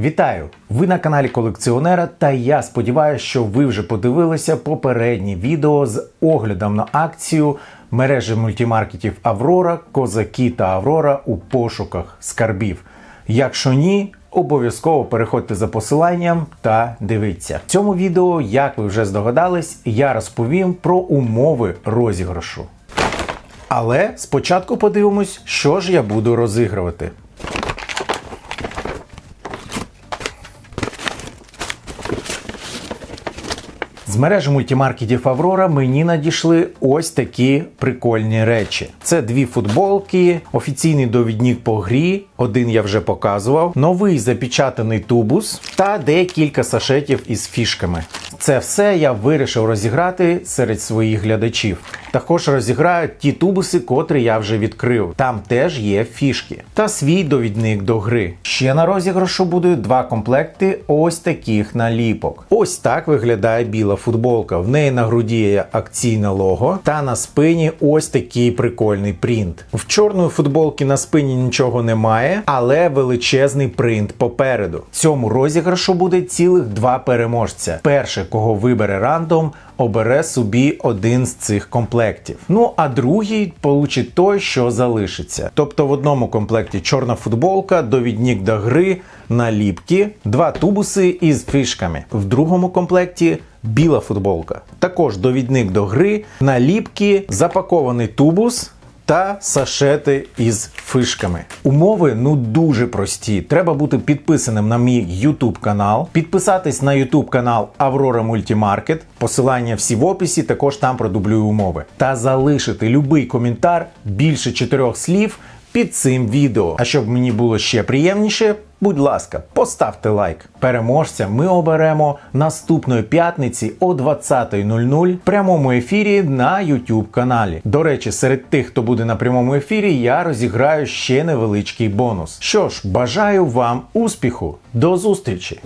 Вітаю! Ви на каналі колекціонера, та я сподіваюся, що ви вже подивилися попереднє відео з оглядом на акцію мережі мультимаркетів Аврора, Козаки та Аврора у пошуках скарбів. Якщо ні, обов'язково переходьте за посиланням та дивіться. В цьому відео, як ви вже здогадались, я розповім про умови розіграшу. Але спочатку подивимось, що ж я буду розігрувати. З мережі мультимаркетів Аврора мені надійшли ось такі прикольні речі. Це дві футболки, офіційний довідник по грі, один я вже показував, новий запечатаний тубус та декілька сашетів із фішками. Це все я вирішив розіграти серед своїх глядачів. Також розіграю ті тубуси, котрі я вже відкрив. Там теж є фішки та свій довідник до гри. Ще на розіграшу будуть два комплекти ось таких наліпок. Ось так виглядає біла футболка. В неї на груді є акційне лого, та на спині ось такий прикольний принт. В чорної футболки на спині нічого немає, але величезний принт попереду. В цьому розіграшу буде цілих два переможця. Перше, кого вибере рандом, обере собі один з цих комплектів. Ну а другий получить той, що залишиться. Тобто в одному комплекті чорна футболка, довідник до гри, наліпки, два тубуси із фішками. В другому комплекті біла футболка. Також довідник до гри, наліпки, запакований тубус та сашети із фишками. Умови ну дуже прості. Треба бути підписаним на мій YouTube канал, підписатись на YouTube канал Аврора Мультімаркет. Посилання всі в описі, також там продублюю умови. Та залишити любий коментар більше чотирьох слів під цим відео. А щоб мені було ще приємніше, будь ласка, поставте лайк. Переможця ми оберемо наступної п'ятниці о 20.00 в прямому ефірі на YouTube каналі. До речі, серед тих, хто буде на прямому ефірі, я розіграю ще невеличкий бонус. Що ж, бажаю вам успіху! До зустрічі!